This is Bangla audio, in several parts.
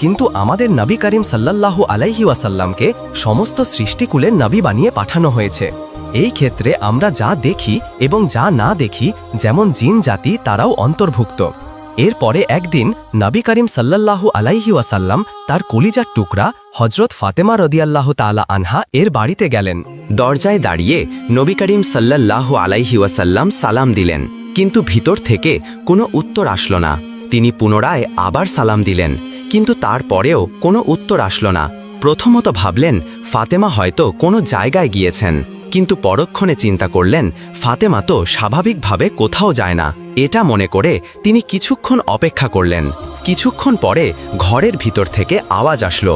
কিন্তু আমাদের নবী করিম সাল্লাল্লাহু আলাইহি ওয়াসাল্লামকে সমস্ত সৃষ্টিকুলের নবী বানিয়ে পাঠানো হয়েছে। এই ক্ষেত্রে আমরা যা দেখি এবং যা না দেখি, যেমন জিন জাতি, তারাও অন্তর্ভুক্ত। এরপরে একদিন নবী করিম সাল্লাল্লাহু আলাইহি ওয়াসাল্লাম তার কলিজার টুকরা হজরত ফাতেমা রদিয়াল্লাহ তালা আনহা এর বাড়িতে গেলেন। দরজায় দাঁড়িয়ে নবী করিম সাল্লাল্লাহ আলাইহি ওয়াসাল্লাম সালাম দিলেন। কিন্তু ভিতর থেকে কোনো উত্তর আসলো না। তিনি পুনরায় আবার সালাম দিলেন। কিন্তু তারপরেও কোনো উত্তর আসলো না। প্রথমত ভাবলেন, ফাতেমা হয়তো কোনো জায়গায় গিয়েছেন। কিন্তু পরক্ষণে চিন্তা করলেন, ফাতেমা তো স্বাভাবিকভাবে কোথাও যায় না। এটা মনে করে তিনি কিছুক্ষণ অপেক্ষা করলেন। কিছুক্ষণ পরে ঘরের ভিতর থেকে আওয়াজ আসলো।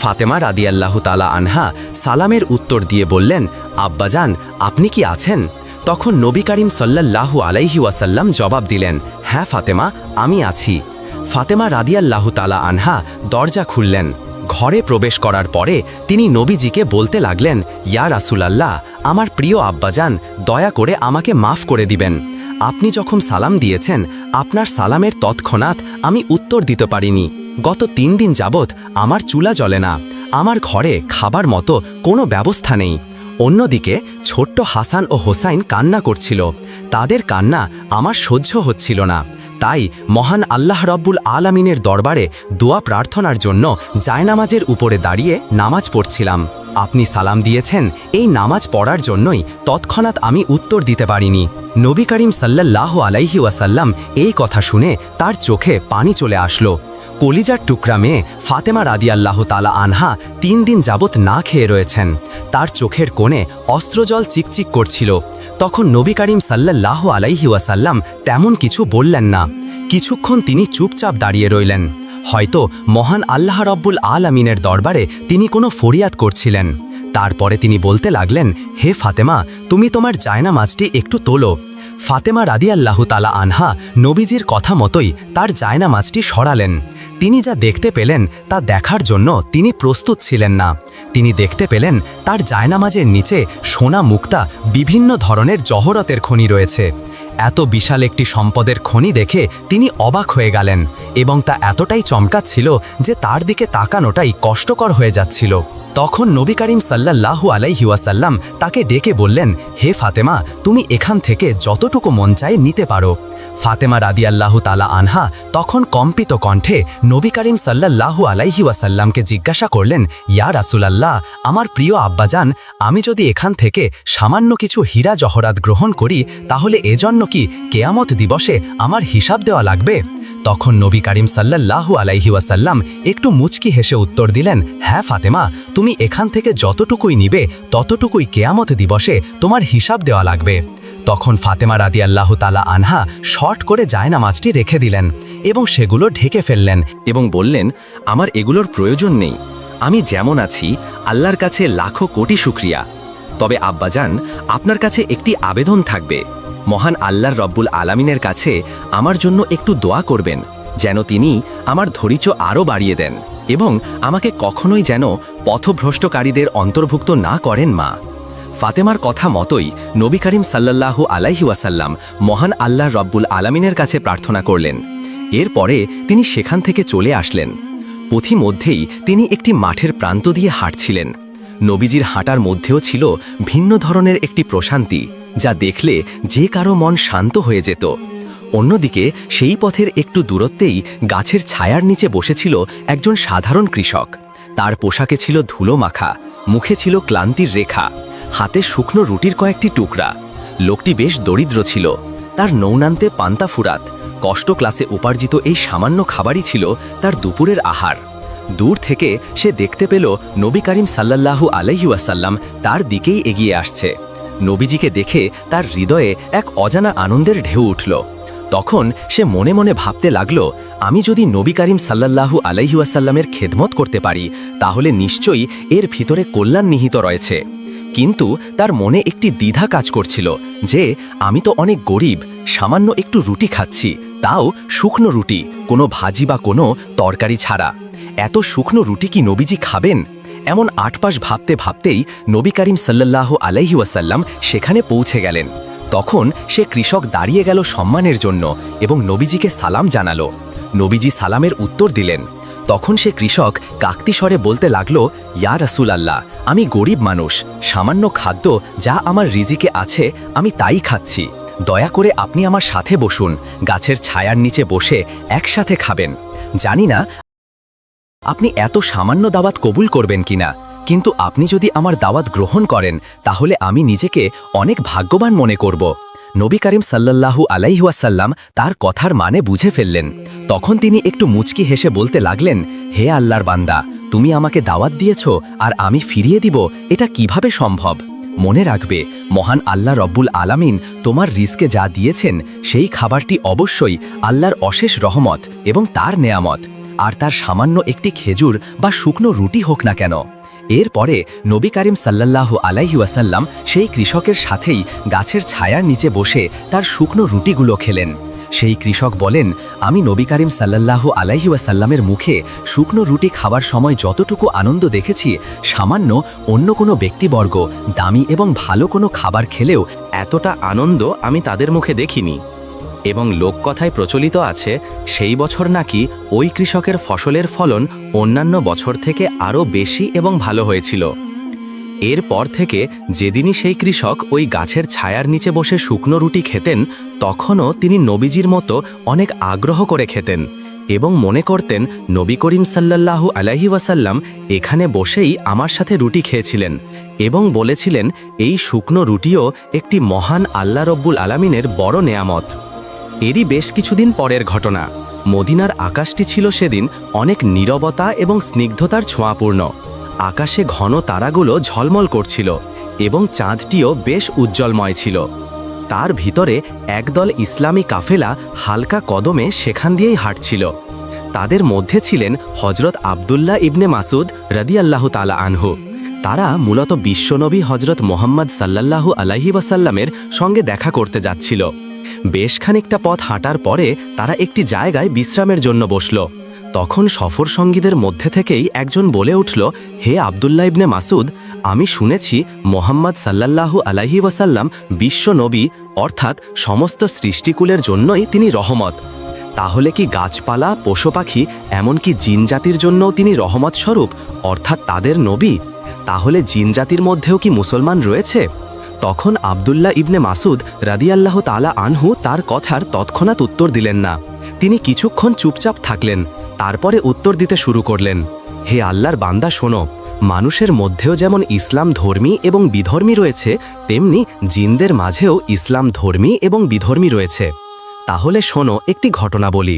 ফাতেমা রাদিয়াল্লাহু তালা আনহা সালামের উত্তর দিয়ে বললেন, আব্বাজান, আপনি কি আছেন? তখন নবী করিম সাল্লাল্লাহু আলাইহি ওয়াসাল্লাম জবাব দিলেন হ্যাঁ ফাতেমা, আমি আছি। ফাতেমা রাদিয়াল্লাহু তালা আনহা দরজা খুললেন। ঘরে প্রবেশ করার পরে তিনি নবীজিকে বলতে লাগলেন, ইয়া রাসুলাল্লাহ, আমার প্রিয় আব্বাজান, দয়া করে আমাকে মাফ করে দিবেন। আপনি যখন সালাম দিয়েছেন, আপনার সালামের তৎক্ষণাৎ আমি উত্তর দিতে পারিনি। গত তিন দিন যাবৎ আমার চুলা জ্বলে না। আমার ঘরে খাবার মতো কোনো ব্যবস্থা নেই। অন্যদিকে ছোট্ট হাসান ও হোসাইন কান্না করছিল। তাদের কান্না আমার সহ্য হচ্ছিল না। তাই মহান আল্লাহ রব্বুল আলামিনের দরবারে দোয়া প্রার্থনার জন্য জায়নামাজের উপরে দাঁড়িয়ে নামাজ পড়ছিলাম। আপনি সালাম দিয়েছেন, এই নামাজ পড়ার জন্যই তৎক্ষণাৎ আমি উত্তর দিতে পারিনি। নবী করিম সাল্লাহ আলাইহি ওয়াসাল্লাম এই কথা শুনে তার চোখে পানি চলে আসলো। কলিজার টুকরা মেয়ে ফাতেমা রাদিয়াল্লাহ তালা আনহা তিন দিন যাবৎ না খেয়ে রয়েছেন। তার চোখের কোণে অস্ত্রজল চিকচিক করছিল। তখন নবী করিম সাল্লাল্লাহ আলাইহি ওয়াসাল্লাম তেমন কিছু বললেন না। কিছুক্ষণ তিনি চুপচাপ দাঁড়িয়ে রইলেন। হয়তো মহান আল্লাহ রব্বুল আল আমিনের দরবারে তিনি কোনো ফরিয়াদ করছিলেন। তারপরে তিনি বলতে লাগলেন, হে ফাতেমা, তুমি তোমার জায়না মাছটি একটু তোলো। ফাতেমা রাদিয়াল্লাহু তালা আনহা নবীজির কথা মতোই তার জায়না মাছটি সরালেন। তিনি যা দেখতে পেলেন তা দেখার জন্য তিনি প্রস্তুত ছিলেন না। তিনি দেখতে পেলেন তার জায়নামাজের নিচে সোনা মুক্তা বিভিন্ন ধরনের জহরতের খনি রয়েছে। এত বিশাল একটি সম্পদের খনি দেখে তিনি অবাক হয়ে গেলেন এবং তা এতটাই চমকাচ্ছিল যে তার দিকে তাকানোটাই কষ্টকর হয়ে যাচ্ছিল। তখন নবী করিম সাল্লাল্লাহু আলাইহি ওয়াসাল্লাম তাকে ডেকে বললেন, হে ফাতেমা, তুমি এখান থেকে যতটুকু মন চায় নিতে পারো। ফাতেমা রাদিয়াল্লাহু তালা আনহা তখন কম্পিত কণ্ঠে নবী করিম সাল্লাল্লাহু আলাইহি ওয়াসাল্লামকে জিজ্ঞাসা করলেন, ইয়া রাসুলাল্লাহ, আমার প্রিয় আব্বাজান, আমি যদি এখান থেকে সামান্য কিছু হীরা জহরাত গ্রহণ করি, তাহলে এজন্য কি কেয়ামত দিবসে আমার হিসাব দেওয়া লাগবে? তখন নবী করিম সাল্লাল্লাহু আলাইহি ওয়াসাল্লাম একটু মুচকি হেসে উত্তর দিলেন হ্যাঁ ফাতেমা, তুমি এখান থেকে যতটুকুই নিবে, ততটুকুই কেয়ামত দিবসে তোমার হিসাব দেওয়া লাগবে। তখন ফাতেমা রাদি আল্লাহ তালা আনহা শর্ট করে জায়নামাজটি রেখে দিলেন এবং সেগুলো ঢেকে ফেললেন এবং বললেন, আমার এগুলোর প্রয়োজন নেই। আমি যেমন আছি, আল্লাহর কাছে লাখো কোটি শুক্রিয়া। তবে আব্বাজান, আপনার কাছে একটি আবেদন থাকবে। মহান আল্লাহর রব্বুল আলামিনের কাছে আমার জন্য একটু দোয়া করবেন, যেন তিনি আমার ধরিচ আরও বাড়িয়ে দেন এবং আমাকে কখনোই যেন পথভ্রষ্টকারীদের অন্তর্ভুক্ত না করেন মা। ফাতেমার কথা মতোই নবী করিম সাল্লাল্লাহু আলাইহি ওয়াসাল্লাম মহান আল্লাহ রব্বুল আলামিনের কাছে প্রার্থনা করলেন। এরপরে তিনি সেখান থেকে চলে আসলেন। পথিমধ্যেই তিনি একটি মাঠের প্রান্ত দিয়ে হাঁটছিলেন। নবীজির হাঁটার মধ্যেও ছিল ভিন্ন ধরনের একটি প্রশান্তি, যা দেখলে যে কারও মন শান্ত হয়ে যেত। অন্যদিকে সেই পথের একটু দূরত্বেই গাছের ছায়ার নিচে বসেছিল একজন সাধারণ কৃষক। তার পোশাকে ছিল ধুলো মাখা, মুখে ছিল ক্লান্তির রেখা। হাতে শুকনো রুটির কয়েকটি টুকরা। লোকটি বেশ দরিদ্র ছিল। তার নৌনান্তে পান্তা ফুরাত। কষ্ট ক্লাসে উপার্জিত এই সামান্য খাবারই ছিল তার দুপুরের আহার। দূর থেকে সে দেখতে পেল নবী করিম সাল্লাল্লাহু আলাইহি ওয়াসাল্লাম তার দিকেই এগিয়ে আসছে। নবীজিকে দেখে তার হৃদয়ে এক অজানা আনন্দের ঢেউ উঠল। তখন সে মনে মনে ভাবতে লাগল, আমি যদি নবী করিম সাল্লাল্লাহু আলাইহি ওয়াসাল্লামের খেদমত করতে পারি, তাহলে নিশ্চয়ই এর ভিতরে কল্যাণ নিহিত রয়েছে। কিন্তু তার মনে একটি দ্বিধা কাজ করছিল যে, আমি তো অনেক গরিব, সামান্য একটু রুটি খাচ্ছি, তাও শুকনো রুটি, কোনো ভাজি বা কোনো তরকারি ছাড়া। এত শুকনো রুটি কি নবীজি খাবেন? এমন আটপাশ ভাবতে ভাবতেই নবী করিম সাল্লাল্লাহ আলাইহি ওয়াসাল্লাম সেখানে পৌঁছে গেলেন। তখন সে কৃষক দাঁড়িয়ে গেল সম্মানের জন্য এবং নবীজিকে সালাম জানালো। নবীজি সালামের উত্তর দিলেন তখন সে কৃষক কাকতি স্বরে বলতে লাগল, ইয়া রাসুল আল্লাহ আমি গরিব মানুষ। সামান্য খাদ্য যা আমার রিজিকে আছে, আমি তাই খাচ্ছি। দয়া করে আপনি আমার সাথে বসুন। গাছের ছায়ার নিচে বসে একসাথে খাবেন। জানি না আপনি এত সামান্য দাওয়াত কবুল করবেন কিনা, কিন্তু আপনি যদি আমার দাওয়াত গ্রহণ করেন, তাহলে আমি নিজেকে অনেক ভাগ্যবান মনে করব। নবী করিম সাল্লাল্লাহু আলাইহুয়াসাল্লাম তার কথার মানে বুঝে ফেললেন। তখন তিনি একটু মুচকি হেসে বলতে লাগলেন, হে আল্লাহর বান্দা, তুমি আমাকে দাওয়াত দিয়েছ আর আমি ফিরিয়ে দিব, এটা কীভাবে সম্ভব? মনে রাখবে, মহান আল্লাহ রব্বুল আলামিন তোমার রিস্কে যা দিয়েছেন, সেই খাবারটি অবশ্যই আল্লাহর অশেষ রহমত এবং তার নেয়ামত। আর তার সামান্য একটি খেজুর বা শুকনো রুটি হোক না কেন। এরপরে নবী করিম সাল্লাল্লাহু আলাইহি ওয়াসাল্লাম সেই কৃষকের সাথেই গাছের ছায়ার নিচে বসে তার শুকনো রুটিগুলো খেলেন। সেই কৃষক বলেন, আমি নবী করিম সাল্লাল্লাহু আলাইহি ওয়াসাল্লামের মুখে শুকনো রুটি খাবার সময় যতটুকু আনন্দ দেখেছি, সামান্য অন্য কোনো ব্যক্তিবর্গ, দামি এবং ভালো কোনো খাবার খেলেও এতটা আনন্দ আমি তাদের মুখে দেখিনি। এবং লোককথায় প্রচলিত আছে, সেই বছর নাকি ওই কৃষকের ফসলের ফলন অন্যান্য বছর থেকে আরও বেশি এবং ভালো হয়েছিল। এরপর থেকে যেদিনই সেই কৃষক ওই গাছের ছায়ার নিচে বসে শুকনো রুটি খেতেন, তখনও তিনি নবীজির মতো অনেক আগ্রহ করে খেতেন এবং মনে করতেন, নবী করিম সাল্লাল্লাহু আলাইহি ওয়াসাল্লাম এখানে বসেই আমার সাথে রুটি খেয়েছিলেন এবং বলেছিলেন, এই শুকনো রুটিও একটি মহান আল্লাহ রব্বুল আলামিনের বড় নেয়ামত। এরই বেশ কিছুদিন পরের ঘটনা। মদিনার আকাশটি ছিল সেদিন অনেক নীরবতা এবং স্নিগ্ধতার ছোঁয়াপূর্ণ। আকাশে ঘন তারাগুলো ঝলমল করছিল এবং চাঁদটিও বেশ উজ্জ্বলময় ছিল। তার ভিতরে একদল ইসলামী কাফেলা হালকা কদমে সেখান দিয়েই হাঁটছিল। তাদের মধ্যে ছিলেন হজরত আবদুল্লাহ ইবনে মাসুদ রদিয়াল্লাহ তালা আনহু। তারা মূলত বিশ্বনবী হজরত মোহাম্মদ সাল্লাল্লাহু আলাইহি ওয়াসাল্লামের সঙ্গে দেখা করতে যাচ্ছিল। বেশ খানিকটা পথ হাঁটার পরে তারা একটি জায়গায় বিশ্রামের জন্য বসল। তখন সফর সঙ্গীদের মধ্যে থেকেই একজন বলে উঠল, হে আবদুল্লা ইবনে মাসুদ, আমি শুনেছি মোহাম্মদ সাল্লাল্লাহু আলাইহি ওয়াসাল্লাম বিশ্ব নবী, অর্থাৎ সমস্ত সৃষ্টিকুলের জন্যই তিনি রহমত। তাহলে কি গাছপালা, পশু পাখি, এমনকি জিন জাতির জন্যও তিনি রহমত স্বরূপ, অর্থাৎ তাদের নবী? তাহলে জিন জাতির মধ্যেও কি মুসলমান রয়েছে? তখন আবদুল্লাহ ইবনে মাসুদ রাদিয়াল্লাহ তালা আনহু তার কথার তৎক্ষণাৎ উত্তর দিলেন না। তিনি কিছুক্ষণ চুপচাপ থাকলেন, তারপরে উত্তর দিতে শুরু করলেন, হে আল্লাহর বান্দা, শোনো, মানুষের মধ্যেও যেমন ইসলাম ধর্মী এবং বিধর্মী রয়েছে, তেমনি জিনদের মাঝেও ইসলাম ধর্মী এবং বিধর্মী রয়েছে। তাহলে শোনো, একটি ঘটনা বলি।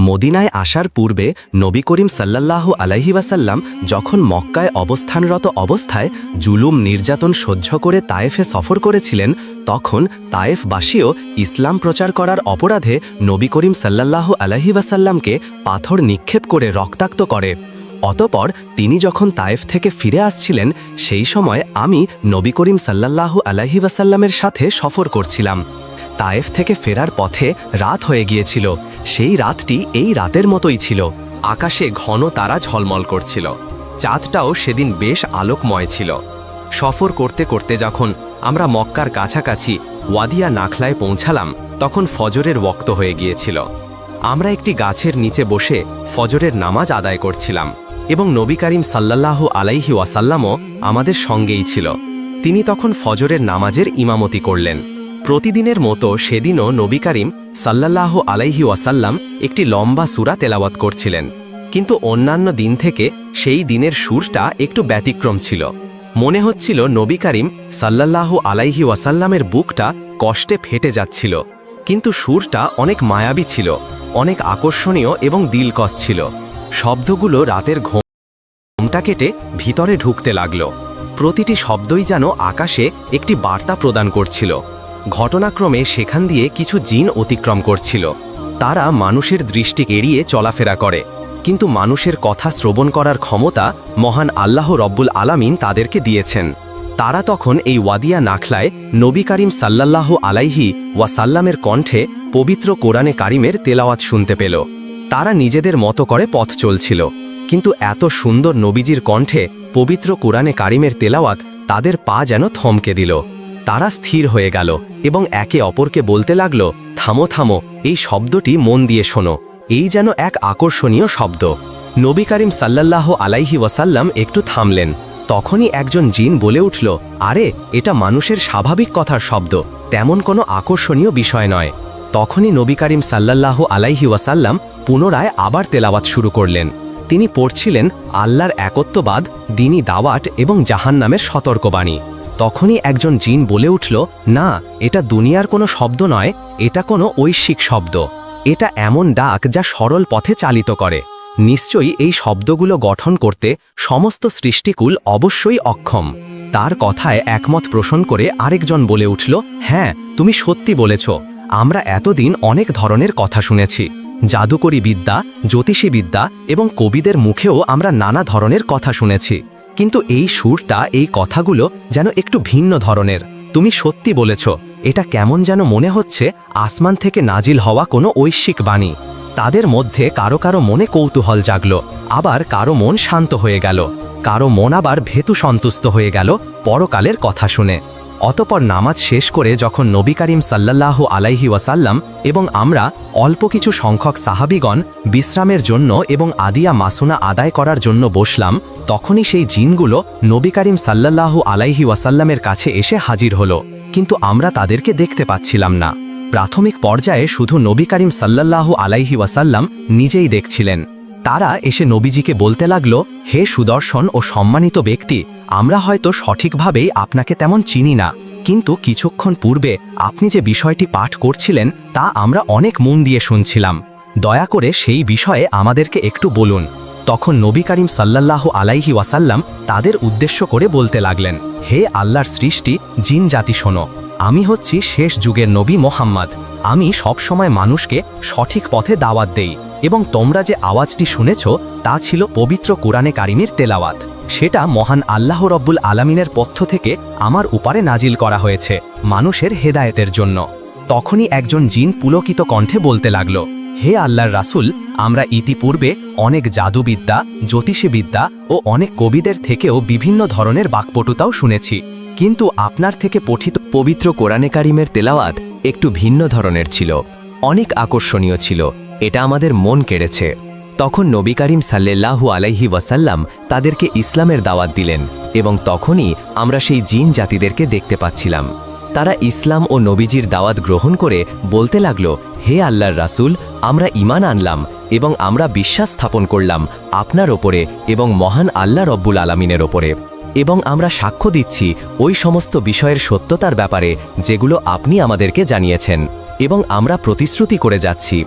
মদিনায় আসার পূর্বে নবী করিম সাল্লাল্লাহ আলাইহি ওয়াসাল্লাম যখন মক্কায় অবস্থানরত অবস্থায় জুলুম নির্যাতন সহ্য করে তায়েফে সফর করেছিলেন, তখন তায়েফবাসীও ইসলাম প্রচার করার অপরাধে নবী করিম সাল্লাল্লাহ আলাইহি ওয়াসাল্লামকে পাথর নিক্ষেপ করে রক্তাক্ত করে। অতপর তিনি যখন তায়েফ থেকে ফিরে আসছিলেন, সেই সময় আমি নবী করিম সাল্লাল্লাহু আলাইহি ওয়াসাল্লামের সাথে সফর করছিলাম। তায়েফ থেকে ফেরার পথে রাত হয়ে গিয়েছিল। সেই রাতটি এই রাতের মতোই ছিল। আকাশে ঘন তারা ঝলমল করছিল। চাঁদটাও সেদিন বেশ আলোকময় ছিল। সফর করতে করতে যখন আমরা মক্কার কাছাকাছি ওয়াদিয়া নাখলায় পৌঁছালাম, তখন ফজরের ওক্ত হয়ে গিয়েছিল। আমরা একটি গাছের নিচে বসে ফজরের নামাজ আদায় করছিলাম এবং নবী করিম সাল্লাল্লাহু আলাইহি ওয়াসাল্লামও আমাদের সঙ্গেই ছিল। তিনি তখন ফজরের নামাজের ইমামতি করলেন। প্রতিদিনের মতো সেদিনও নবী করিম সাল্লাল্লাহু আলাইহি ওয়াসাল্লাম একটি লম্বা সুরা তেলাওয়াত করছিলেন। কিন্তু অন্যান্য দিন থেকে সেই দিনের সুরটা একটু ব্যতিক্রম ছিল। মনে হচ্ছিল নবী করিম সাল্লাল্লাহু আলাইহি ওয়াসাল্লামের বুকটা কষ্টে ফেটে যাচ্ছিল। কিন্তু সুরটা অনেক মায়াবী ছিল, অনেক আকর্ষণীয় এবং দিলকস ছিল। শব্দগুলো রাতের ঘোমটা কেটে ভিতরে ঢুকতে লাগল। প্রতিটি শব্দই যেন আকাশে একটি বার্তা প্রদান করছিল। ঘটনাক্রমে সেখান দিয়ে কিছু জিন অতিক্রম করছিল। তারা মানুষের দৃষ্টি এড়িয়ে চলাফেরা করে। কিন্তু মানুষের কথা শ্রবণ করার ক্ষমতা মহান আল্লাহ রব্বুল আলামিন তাদেরকে দিয়েছেন। তারা তখন এই ওয়াদিয়া নাখলায় নবী করিম সাল্লাল্লাহু আলাইহি ওয়াসাল্লামের কণ্ঠে পবিত্র কোরআনে কারিমের তেলাওয়াত শুনতে পেল। তারা নিজেদের মতো করে পথ চলছিল। কিন্তু এত সুন্দর নবীজির কণ্ঠে পবিত্র কোরআনে কারিমের তেলাওয়াত তাদের পা যেন থমকে দিল। তারা স্থির হয়ে গেল এবং একে অপরকে বলতে লাগল, থামো থামো, এই শব্দটি মন দিয়ে শোনো। এই যেন এক আকর্ষণীয় শব্দ। নবী করিম সাল্লাল্লাহ আলাইহি ওয়াসাল্লাম একটু থামলেন। তখনই একজন জিন বলে উঠল, আরে, এটা মানুষের স্বাভাবিক কথার শব্দ, তেমন কোনো আকর্ষণীয় বিষয় নয়। তখনই নবী করিম সাল্লাল্লাহ আলাইহি ওয়াসাল্লাম পুনরায় আবার তেলাওয়াত শুরু করলেন। তিনি পড়ছিলেন আল্লাহর একত্ববাদ, দিনী দাওয়াট এবং জাহান্নামের সতর্কবাণী। তখনই একজন জিন বলে উঠল, না, এটা দুনিয়ার কোনো শব্দ নয়, এটা কোনো ঐশ্বিক শব্দ। এটা এমন ডাক যা সরল পথে চালিত করে। নিশ্চয়ই এই শব্দগুলো গঠন করতে সমস্ত সৃষ্টিকুল অবশ্যই অক্ষম। তার কথায় একমত পোষণ করে আরেকজন বলে উঠল হ্যাঁ তুমি সত্যি বলেছ। আমরা এতদিন অনেক ধরনের কথা শুনেছি। জাদুকরী বিদ্যা, জ্যোতিষী বিদ্যা এবং কবিদের মুখেও আমরা নানা ধরনের কথা শুনেছি। কিন্তু এই সুরটা, এই কথাগুলো যেন একটু ভিন্ন ধরনের। তুমি সত্যি বলেছ, এটা কেমন যেন মনে হচ্ছে আসমান থেকে নাজিল হওয়া কোনো ঐশ্বিক বাণী। তাদের মধ্যে কারও কারও মনে কৌতূহল জাগল, আবার কারও মন শান্ত হয়ে গেল। কারও মন আবার ভেতু সন্তুষ্ট হয়ে গেল পরকালের কথা শুনে। অতপর নামাজ শেষ করে যখন নবী করিম সাল্লাল্লাহ আলাইহি ওয়াসাল্লাম এবং আমরা অল্প কিছু সংখ্যক সাহাবিগণ বিশ্রামের জন্য এবং আদিয়া মাসুনা আদায় করার জন্য বসলাম, তখনই সেই জিনগুলো নবী করিম সাল্লাল্লাহ আলাইহি ওয়াসাল্লামের কাছে এসে হাজির হলো। কিন্তু আমরা তাদেরকে দেখতে পাচ্ছিলাম না। প্রাথমিক পর্যায়ে শুধু নবী করিম সাল্লাল্লাহ আলাইহি ওয়াসাল্লাম নিজেই দেখছিলেন। তারা এসে নবীজিকে বলতে লাগল, হে সুদর্শন ও সম্মানিত ব্যক্তি, আমরা হয়তো সঠিকভাবেই আপনাকে তেমন চিনি না, কিন্তু কিছুক্ষণ পূর্বে আপনি যে বিষয়টি পাঠ করছিলেন, তা আমরা অনেক মন দিয়ে শুনছিলাম। দয়া করে সেই বিষয়ে আমাদেরকে একটু বলুন। তখন নবী করিম সাল্লাল্লাহ আলাইহি ওয়াসাল্লাম তাদের উদ্দেশ্য করে বলতে লাগলেন, হে আল্লাহর সৃষ্টি, জিন জাতি শোনো, আমি হচ্ছি শেষ যুগের নবী মোহাম্মদ। আমি সবসময় মানুষকে সঠিক পথে দাওয়াত দেই। এবং তোমরা যে আওয়াজটি শুনেছ, তা ছিল পবিত্র কোরআনে কারিমের তেলাওয়াত। সেটা মহান আল্লাহ রব্বুল আলামিনের পথ থেকে আমার উপারে নাজিল করা হয়েছে, মানুষের হেদায়েতের জন্য। তখনই একজন জিন পুলকিত কণ্ঠে বলতে লাগল, হে আল্লাহর রাসূল, আমরা ইতিপূর্বে অনেক জাদুবিদ্যা, জ্যোতিষীবিদ্যা ও অনেক কবিদের থেকেও বিভিন্ন ধরনের বাকপটুতাও শুনেছি। কিন্তু আপনার থেকে পঠিত পবিত্র কোরআনে কারিমের তেলাওয়াত একটু ভিন্ন ধরনের ছিল, অনেক আকর্ষণীয় ছিল। এটা আমাদের মন কেড়েছে। তখন নবী করিম সাল্লাল্লাহু আলাইহি ওয়াসাল্লাম তাদেরকে ইসলামের দাওয়াত দিলেন এবং তখনই আমরা সেই জিন জাতিদেরকে দেখতে পাচ্ছিলাম। তারা ইসলাম ও নবীজির দাওয়াত গ্রহণ করে বলতে লাগল, হে আল্লাহর রাসূল, আমরা ঈমান আনলাম এবং আমরা বিশ্বাস স্থাপন করলাম আপনার ওপরে এবং মহান আল্লাহ রব্বুল আলামিনের ওপরে। এবং আমরা সাক্ষ্য দিচ্ছি ওই সমস্ত বিষয়ের সত্যতার ব্যাপারে যেগুলো আপনি আমাদেরকে জানিয়েছেন এবং আমরা প্রতিশ্রুতি করে যাচ্ছি।